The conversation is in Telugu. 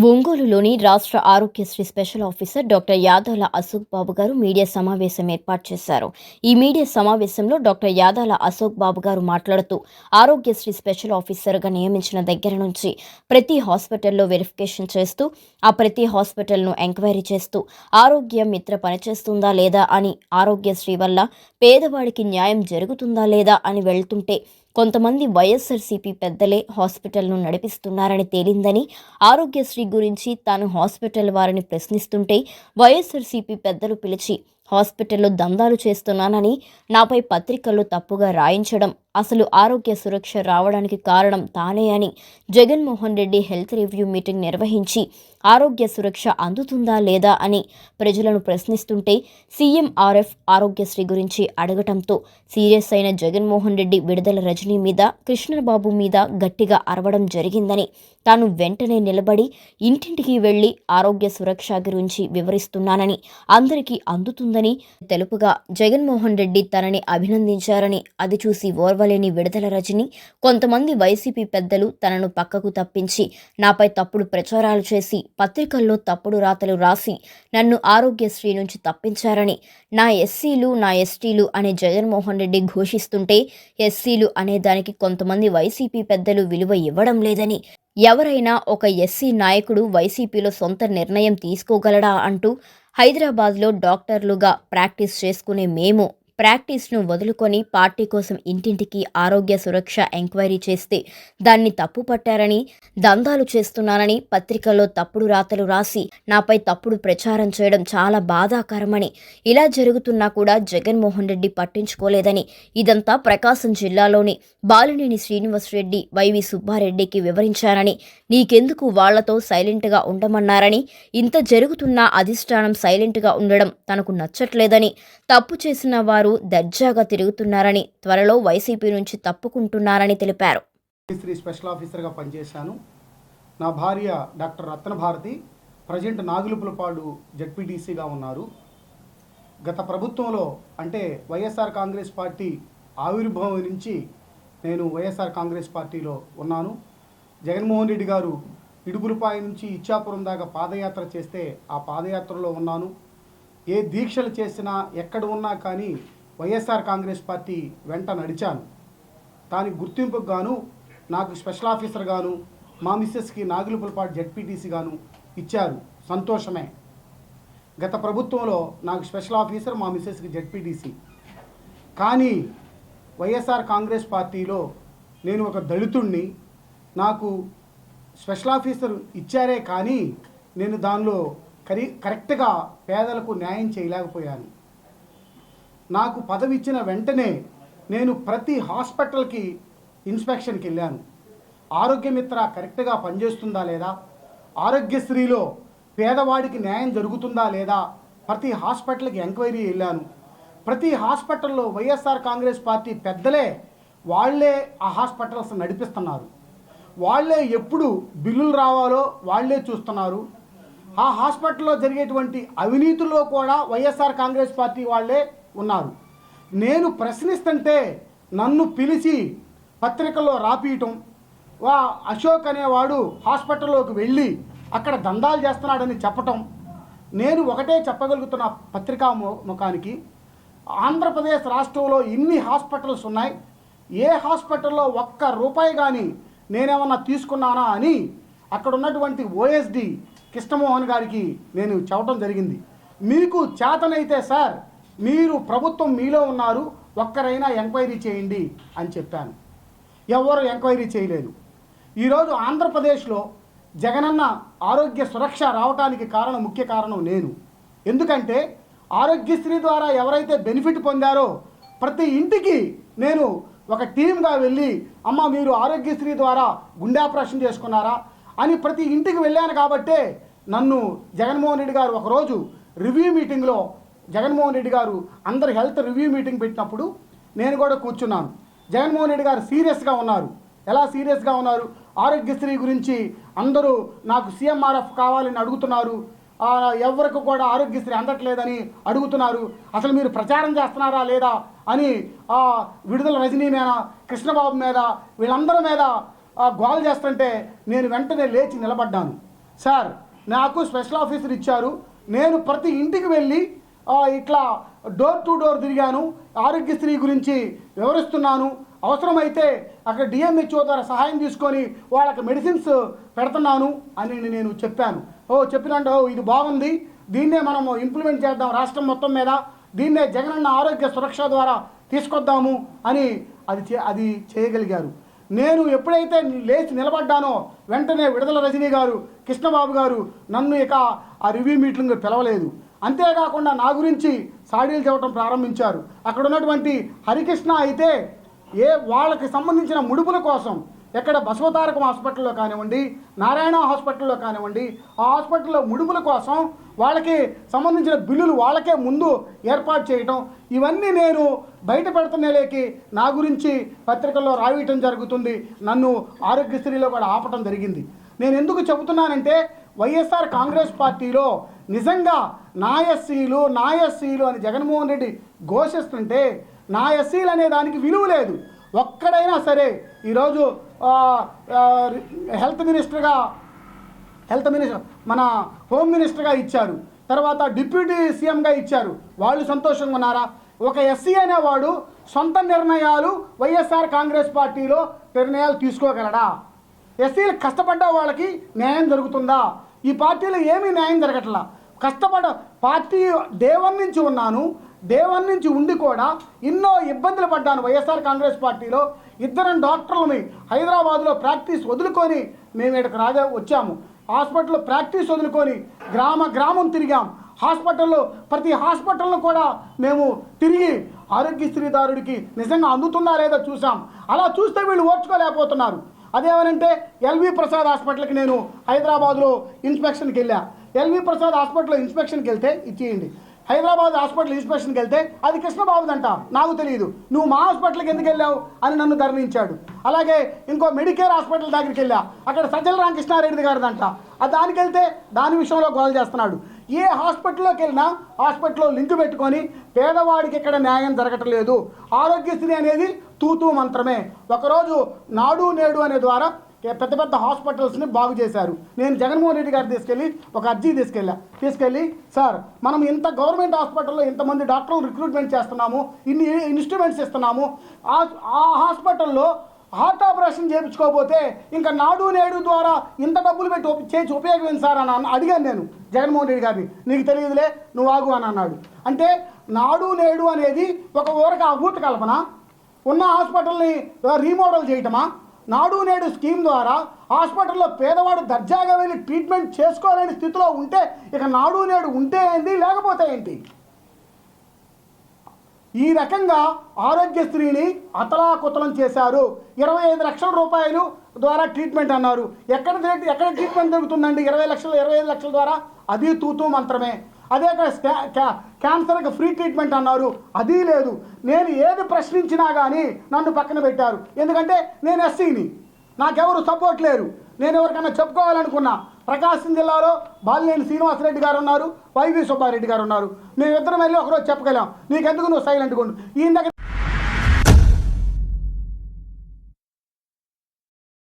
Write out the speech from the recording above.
ఒంగోలులోని రాష్ట్ర Aarogyasri special officer doctor Yadala Ashok Babu garu media సమావేశం ఏర్పాటు చేశారు. ఈ మీడియా సమావేశంలో డాక్టర్ యాదాల అశోక్ బాబు గారు మాట్లాడుతూ ఆరోగ్యశ్రీ స్పెషల్ ఆఫీసర్గా నియమించిన దగ్గర నుంచి ప్రతి హాస్పిటల్లో వెరిఫికేషన్ చేస్తూ ఆ ప్రతి హాస్పిటల్ను ఎంక్వైరీ చేస్తూ ఆరోగ్య మిత్ర పనిచేస్తుందా లేదా అని ఆరోగ్యశ్రీ వల్ల పేదవాడికి న్యాయం జరుగుతుందా లేదా అని వెళ్తుంటే కొంతమంది వైఎస్ఆర్సీపీ పెద్దలే హాస్పిటల్ను నడిపిస్తున్నారని తేలిందని ఆరోగ్యశ్రీ గురించి తాను హాస్పిటల్ వారిని ప్రశ్నిస్తుంటే వైఎస్ఆర్సీపీ పెద్దలు పిలిచి హాస్పిటల్లో దందాలు చేస్తున్నానని నాపై పత్రికల్లో తప్పుగా రాయించడం అసలు ఆరోగ్య సురక్ష రావడానికి కారణం తానే అని Jaganmohan Reddy health review meeting నిర్వహించి ఆరోగ్య సురక్ష అందుతుందా లేదా అని ప్రజలను ప్రశ్నిస్తుంటే సీఎంఆర్ఎఫ్ ఆరోగ్యశ్రీ గురించి అడగటంతో సీరియస్ అయిన జగన్మోహన్ రెడ్డి విడుదల రజనీ మీద కృష్ణబాబు మీద గట్టిగా అరవడం జరిగిందని తాను వెంటనే నిలబడి ఇంటింటికి వెళ్ళి ఆరోగ్య సురక్ష గురించి వివరిస్తున్నానని అందరికీ అందుతుందని తెలుపుగా జగన్మోహన్ రెడ్డి తనని అభినందించారని అది చూసి ఓర్వలేని విడుదల రజని కొంతమంది వైసీపీ పెద్దలు తనను పక్కకు తప్పించి నాపై తప్పుడు ప్రచారాలు చేసి పత్రికల్లో తప్పుడు రాతలు రాసి నన్ను ఆరోగ్యశ్రీ నుంచి తప్పించారని. నా ఎస్సీలు నా ఎస్టీలు అనే జగన్మోహన్ రెడ్డి ఘోషిస్తుంటే ఎస్సీలు అనే దానికి కొంతమంది వైసీపీ పెద్దలు విలువ ఇవ్వడం లేదని. ఎవరైనా ఒక ఎస్సీ నాయకుడు వైసీపీలో సొంత నిర్ణయం తీసుకోగలడా అంటూ హైదరాబాద్లో డాక్టర్లుగా ప్రాక్టీస్ చేసుకునే మేము ప్రాక్టీస్ను వదులుకొని పార్టీ కోసం ఇంటింటికి ఆరోగ్య సురక్ష ఎంక్వైరీ చేస్తే దాన్ని తప్పు పట్టారని దందాలు చేస్తున్నానని పత్రికల్లో తప్పుడు రాతలు రాసి నాపై తప్పుడు ప్రచారం చేయడం చాలా బాధాకరమని ఇలా జరుగుతున్నా కూడా జగన్మోహన్ రెడ్డి పట్టించుకోలేదని ఇదంతా ప్రకాశం జిల్లాలోని బాలినేని శ్రీనివాసరెడ్డి వైవి సుబ్బారెడ్డికి వివరించారని నీకెందుకు వాళ్ళతో సైలెంట్గా ఉండమన్నారని ఇంత జరుగుతున్నా అధిష్టానం సైలెంట్గా ఉండడం తనకు నచ్చట్లేదని తప్పు చేసిన వారు దర్జాగా తిరుగుతున్నారని త్వరలో వైసీపీ నుంచి తప్పుకుంటున్నారని తెలిపారు. శ్రీ స్పెషల్ ఆఫీసర్గా పనిచేశాను. నా భార్య డాక్టర్ రత్నభారతి ప్రజెంట్ నాగులుపులపాడు జడ్పీటీసీగా ఉన్నారు. గత ప్రభుత్వంలో అంటే వైఎస్ఆర్ కాంగ్రెస్ పార్టీ ఆవిర్భావం నుంచి నేను వైఎస్ఆర్ కాంగ్రెస్ పార్టీలో ఉన్నాను. జగన్మోహన్ రెడ్డి గారు ఇడుపులపాయ నుంచి ఇచ్చాపురం దాకా పాదయాత్ర చేస్తే ఆ పాదయాత్రలో ఉన్నాను. ఏ దీక్షలు చేసినా ఎక్కడ ఉన్నా కానీ వైఎస్ఆర్ కాంగ్రెస్ పార్టీ వెంట నడిచాను. దానికి గుర్తింపుకు గాను నాకు స్పెషల్ ఆఫీసర్ గాను మా మిస్సెస్కి నాగులుపులపాటు జెడ్పీటీసీ గాను ఇచ్చారు. సంతోషమే. గత ప్రభుత్వంలో నాకు స్పెషల్ ఆఫీసర్ మా మిస్సెస్కి జెడ్పీటీసీ. కానీ వైఎస్ఆర్ కాంగ్రెస్ పార్టీలో నేను ఒక దళితుణ్ణి. నాకు స్పెషల్ ఆఫీసర్ ఇచ్చారే కానీ నేను దానిలో కరి కరెక్ట్గా పేదలకు న్యాయం చేయలేకపోయాను. నాకు పదవి ఇచ్చిన వెంటనే నేను ప్రతి హాస్పిటల్కి ఇన్స్పెక్షన్కి వెళ్ళాను ఆరోగ్యమిత్ర కరెక్ట్గా పనిచేస్తుందా లేదా? ఆరోగ్యశ్రీలో పేదవాడికి న్యాయం జరుగుతుందా లేదా? ప్రతి హాస్పిటల్కి ఎంక్వైరీ వెళ్ళాను. ప్రతి హాస్పిటల్లో వైఎస్ఆర్ కాంగ్రెస్ పార్టీ పెద్దలే వాళ్ళే ఆ హాస్పిటల్స్ నడిపిస్తున్నారు. వాళ్ళే ఎప్పుడు బిల్లులు రావాలో వాళ్ళే చూస్తున్నారు. ఆ హాస్పిటల్లో జరిగేటువంటి అవినీతిలో కూడా వైఎస్ఆర్ కాంగ్రెస్ పార్టీ వాళ్ళే ఉన్నారు నేను ప్రశ్నిస్తుంటే నన్ను పిలిచి పత్రికల్లో రాపీయటం వా అశోక్ అనేవాడు హాస్పిటల్లోకి వెళ్ళి అక్కడ దందాలు చేస్తున్నాడని చెప్పటం నేను ఒకటే చెప్పగలుగుతున్న పత్రికా ము- ముఖానికి ఆంధ్రప్రదేశ్ రాష్ట్రంలో ఇన్ని హాస్పిటల్స్ ఉన్నాయి. ఏ హాస్పిటల్లో ఒక్క రూపాయి కానీ నేనేమన్నా తీసుకున్నానా అని అక్కడ ఉన్నటువంటి ఓఎస్డి కృష్ణమోహన్ గారికి నేను చెప్పడం జరిగింది. మీకు చేతనైతే సార్ మీరు ప్రభుత్వం మీలో ఉన్నారు ఒక్కరైనా ఎంక్వైరీ చేయండి అని చెప్పాను. ఎవరు ఎంక్వైరీ చేయలేదు. ఈరోజు ఆంధ్రప్రదేశ్లో జగనన్న ఆరోగ్య సురక్ష రావడానికి కారణం ముఖ్య కారణం నేను. ఎందుకంటే ఆరోగ్యశ్రీ ద్వారా ఎవరైతే బెనిఫిట్ పొందారో ప్రతి ఇంటికి నేను ఒక టీమ్గా వెళ్ళి అమ్మ మీరు ఆరోగ్యశ్రీ ద్వారా గుండె ఆపరేషన్ చేసుకున్నారా అని ప్రతి ఇంటికి వెళ్ళాను కాబట్టే నన్ను జగన్మోహన్ రెడ్డి గారు ఒకరోజు రివ్యూ మీటింగ్లో జగన్మోహన్ రెడ్డి గారు అందరు హెల్త్ రివ్యూ మీటింగ్ పెట్టినప్పుడు నేను కూడా కూర్చున్నాను. జగన్మోహన్ రెడ్డి గారు సీరియస్గా ఉన్నారు. ఎలా సీరియస్గా ఉన్నారు? ఆరోగ్యశ్రీ గురించి అందరూ నాకు సీఎంఆర్ఎఫ్ కావాలని అడుగుతున్నారు. ఎవరికి కూడా ఆరోగ్యశ్రీ అందట్లేదని అడుగుతున్నారు. అసలు మీరు ప్రచారం చేస్తున్నారా లేదా అని ఆ, విడుదల రజనీ మీద కృష్ణబాబు మీద వీళ్ళందరి మీద గోల్ చేస్తుంటే నేను వెంటనే లేచి నిలబడ్డాను. సార్ నాకు స్పెషల్ ఆఫీసర్ ఇచ్చారు. నేను ప్రతి ఇంటికి వెళ్ళి ఇట్లా డోర్ టు డోర్ తిరిగాను. ఆరోగ్యశ్రీ గురించి వివరిస్తున్నాను. అవసరమైతే అక్కడ డిఎంహెచ్ఓ ద్వారా సహాయం తీసుకొని వాళ్ళకి మెడిసిన్స్ పెడుతున్నాను అని నేను చెప్పాను. ఓ చెప్పినంటే ఓ ఇది బాగుంది. దీన్నే మనం ఇంప్లిమెంట్ చేద్దాం రాష్ట్రం మొత్తం మీద. దీన్నే జగనన్న ఆరోగ్య సురక్ష ద్వారా తీసుకొద్దాము అని అది చే- అది చేయగలిగారు. నేను ఎప్పుడైతే లేచి నిలబడ్డానో వెంటనే విడుదల రజనీ గారు కృష్ణబాబు గారు నన్ను ఇక ఆ రివ్యూ మీటింగ్ పిలవలేదు. అంతేకాకుండా నా గురించి సాడీలు చెప్పడం ప్రారంభించారు. అక్కడ ఉన్నటువంటి హరికృష్ణ అయితే ఏ వాళ్ళకి సంబంధించిన ముడుపుల కోసం ఎక్కడ బసవతారకం హాస్పిటల్లో కానివ్వండి నారాయణ హాస్పిటల్లో కానివ్వండి ఆ హాస్పిటల్లో ముడుపుల కోసం వాళ్ళకి సంబంధించిన బిల్లులు వాళ్ళకే ముందు ఏర్పాటు చేయటం ఇవన్నీ నేను బయట పెడుతున్నలేకి నా గురించి పత్రికల్లో రాయటం జరుగుతుంది. నన్ను ఆరోగ్యశ్రీలో కూడా ఆపటం జరిగింది. నేను ఎందుకు చెబుతున్నానంటే వైఎస్ఆర్ కాంగ్రెస్ పార్టీలో నిజంగా నా ఎస్సీలు నా ఎస్సీలు అని జగన్మోహన్ రెడ్డి ఘోషిస్తుంటే నా ఎస్సీలు అనే దానికి విలువ లేదు. ఒక్కడైనా సరే ఈరోజు హెల్త్ మినిస్టర్గా హెల్త్ మినిస్టర్ మన హోమ్ మినిస్టర్గా ఇచ్చారు. తర్వాత డిప్యూటీ సీఎంగా ఇచ్చారు. వాళ్ళు సంతోషంగా ఉన్నారా? ఒక ఎస్సీ అనేవాడు సొంత నిర్ణయాలు వైఎస్ఆర్ కాంగ్రెస్ పార్టీలో నిర్ణయాలు తీసుకోగలడా? ఎస్సీలు కష్టపడ్డ వాళ్ళకి న్యాయం జరుగుతుందా? ఈ పార్టీలో ఏమీ న్యాయం జరగట్లా? కష్టపడ పార్టీ డే నుంచి ఉన్నాను డే నుంచి ఉండి కూడా ఎన్నో ఇబ్బందులు పడ్డాను వైఎస్ఆర్ కాంగ్రెస్ పార్టీలో. ఇద్దరం డాక్టర్లని హైదరాబాద్లో ప్రాక్టీస్ వదులుకొని మేము ఇక్కడికి రాజా వచ్చాము. హాస్పిటల్లో ప్రాక్టీస్ వదులుకొని గ్రామ గ్రామం తిరిగాం. హాస్పిటల్లో ప్రతి హాస్పిటల్ను కూడా మేము తిరిగి ఆరోగ్యశ్రీదారుడికి నిజంగా అందుతుందా లేదా చూసాం అలా చూస్తే వీళ్ళు ఓర్చుకోలేకపోతున్నారు. అదేమనంటే ఎల్వి ప్రసాద్ హాస్పిటల్కి నేను హైదరాబాద్లో ఇన్స్పెక్షన్కి వెళ్ళా. ఎల్వి ప్రసాద్ హాస్పిటల్లో ఇన్స్పెక్షన్కి వెళ్తే ఇచ్చేయండి. హైదరాబాద్ హాస్పిటల్ ఇన్స్పెక్షన్కి వెళ్తే అది కృష్ణబాబుదంట. నాకు తెలియదు నువ్వు మా హాస్పిటల్కి ఎందుకు వెళ్ళావు అని నన్ను ధర్మించాడు అలాగే ఇంకో మెడికేర్ హాస్పిటల్ దగ్గరికి వెళ్ళా. అక్కడ సజ్జల రామకృష్ణారెడ్డి గారిదంట. ఆ దానికి వెళ్తే దాని విషయంలో గోల చేస్తున్నాడు. ఏ హాస్పిటల్లోకి వెళ్ళినా హాస్పిటల్లో లింక్ పెట్టుకొని పేదవాడికి ఇక్కడ న్యాయం జరగటం లేదు ఆరోగ్యశ్రీ అనేది తూతూ మంత్రమే. ఒకరోజు నాడు నేడు అనే ద్వారా పెద్ద పెద్ద హాస్పిటల్స్ని బాగు చేశారు. నేను జగన్మోహన్ రెడ్డి గారు తీసుకెళ్ళి ఒక అర్జీ తీసుకెళ్ళా. తీసుకెళ్ళి సార్ మనం ఇంత గవర్నమెంట్ హాస్పిటల్లో ఇంతమంది డాక్టర్లు రిక్రూట్మెంట్ చేస్తున్నాము ఇన్ని ఇన్స్ట్రుమెంట్స్ ఇస్తున్నాము ఆ హాస్పిటల్లో హార్ట్ ఆపరేషన్ చేయించుకోకపోతే ఇంకా నాడు నేడు ద్వారా ఇంత డబ్బులు పెట్టి చేసి ఉపయోగం సార్? అని అన్న- అడిగాను నేను జగన్మోహన్ రెడ్డి గారిని. నీకు తెలియదులే నువ్వు ఆగు అని అన్నాడు. అంటే నాడు నేడు అనేది ఒక ఊరక అభూత కల్పన. ఉన్న హాస్పిటల్ని రీమోడల్ చేయటమా? నాడు నేడు స్కీమ్ ద్వారా హాస్పిటల్లో పేదవాడు దర్జాగా వెళ్ళి ట్రీట్మెంట్ చేసుకోలేని స్థితిలో ఉంటే ఇక నాడు నేడు ఉంటే ఏంటి లేకపోతే ఏంటి? ఈ రకంగా ఆరోగ్యశ్రీని అతలాకుతలం చేశారు. ఇరవై ఐదు లక్షల రూపాయలు ద్వారా ట్రీట్మెంట్ అన్నారు. ఎక్కడ ఎక్కడ ట్రీట్మెంట్ దొరుకుతుందండి? ఇరవై లక్షలు ఇరవై ఐదు లక్షల ద్వారా? అది తూతూ మంత్రమే. అదే ఇక్కడ క్యాన్సర్కి ఫ్రీ ట్రీట్మెంట్ అన్నారు. అది లేదు. నేను ఏది ప్రశ్నించినా కానీ నన్ను పక్కన పెట్టారు. ఎందుకంటే నేను ఎస్సీని. నాకెవరు సపోర్ట్ లేరు. నేను ఎవరికైనా చెప్పుకోవాలనుకున్నా. ప్రకాశం జిల్లాలో బాలినేని శ్రీనివాసరెడ్డి గారు ఉన్నారు వైవి సుబ్బారెడ్డి గారు ఉన్నారు. మేమిద్దరం వెళ్ళి ఒకరోజు చెప్పగలం. నీకెందుకు నువ్వు సైలెంట్గా ఉండు? ఈయన దగ్గర